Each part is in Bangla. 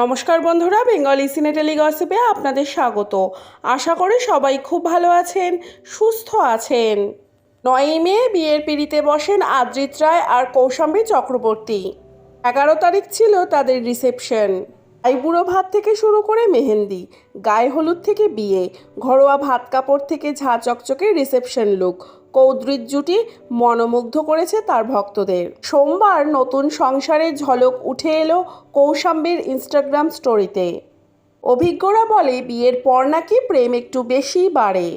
নমস্কার বন্ধুরা, বেঙ্গলি সিনেটেলি গসিপে আপনাদের স্বাগত। আশা করি সবাই খুব ভালো আছেন, সুস্থ আছেন। নয়ই মে, বিয়ের পিড়িতে বসেন আদ্রিত রায় আর কৌশাম্বী চক্রবর্তী। এগারো তারিখ ছিল তাদের রিসেপশন আইবুড়ো ভাত থেকে শুরু করে মেহেন্দি, গায়ে হলুদ থেকে বিয়ে, ঘরোয়া ভাত কাপড় থেকে ঝা চকচকে রিসেপশন লুক কৌদ্রিত জুটি মনোমুগ্ধ করেছে তার ভক্তদের। সোমবার নতুন সংসারের ঝলক উঠে এলো কৌশাম্বীর ইনস্টাগ্রাম স্টোরিতে অভিজ্ঞরা বলে, বিয়ের পর নাকি প্রেম একটু বেশি বাড়ে।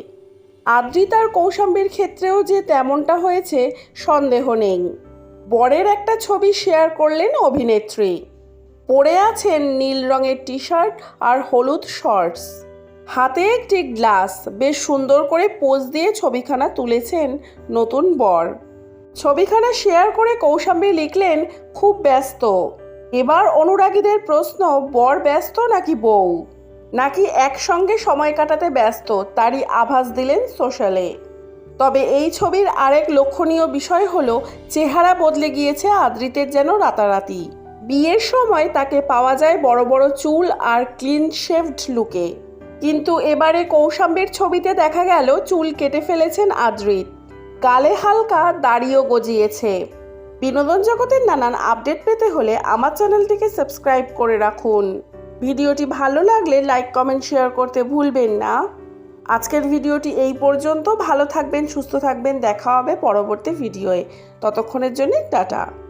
আদ্রিতার কৌশাম্বীর ক্ষেত্রেও যে তেমনটা হয়েছে, সন্দেহ নেই। বরের একটা ছবি শেয়ার করলেন অভিনেত্রী। পরে আছেন নীল রঙের টি শার্ট আর হলুদ শর্টস। হাতে একটি গ্লাস, বেশ সুন্দর করে পোজ দিয়ে ছবিখানা তুলেছেন নতুন বর। ছবিখানা শেয়ার করে কৌশাম্বী লিখলেন, খুব ব্যস্ত। এবার অনুরাগীদের প্রশ্ন, বর ব্যস্ত নাকি বউ? নাকি একসঙ্গে সময় কাটাতে ব্যস্ত? তারই আভাস দিলেন সোশ্যালে। তবে এই ছবির আরেক লক্ষণীয় বিষয় হলো, চেহারা বদলে গিয়েছে আদ্রিতের যেন রাতারাতি। বিয়ের সময় তাকে পাওয়া যায় বড় বড় চুল আর ক্লিন শেভড লুকে কিন্তু এবারে কৌশাম্বের ছবিতে দেখা গেল চুল কেটে ফেলেছেন আদ্রিত। গালে হালকা দাড়িও গজিয়েছে। বিনোদন জগতের নানান আপডেট পেতে হলে আমার চ্যানেলটিকে সাবস্ক্রাইব করে রাখুন। ভিডিওটি ভালো লাগলে লাইক, কমেন্ট, শেয়ার করতে ভুলবেন না। আজকের ভিডিওটি এই পর্যন্ত। ভালো থাকবেন, সুস্থ থাকবেন। দেখা হবে পরবর্তী ভিডিওয়ে। ততক্ষণের জন্য টাটা।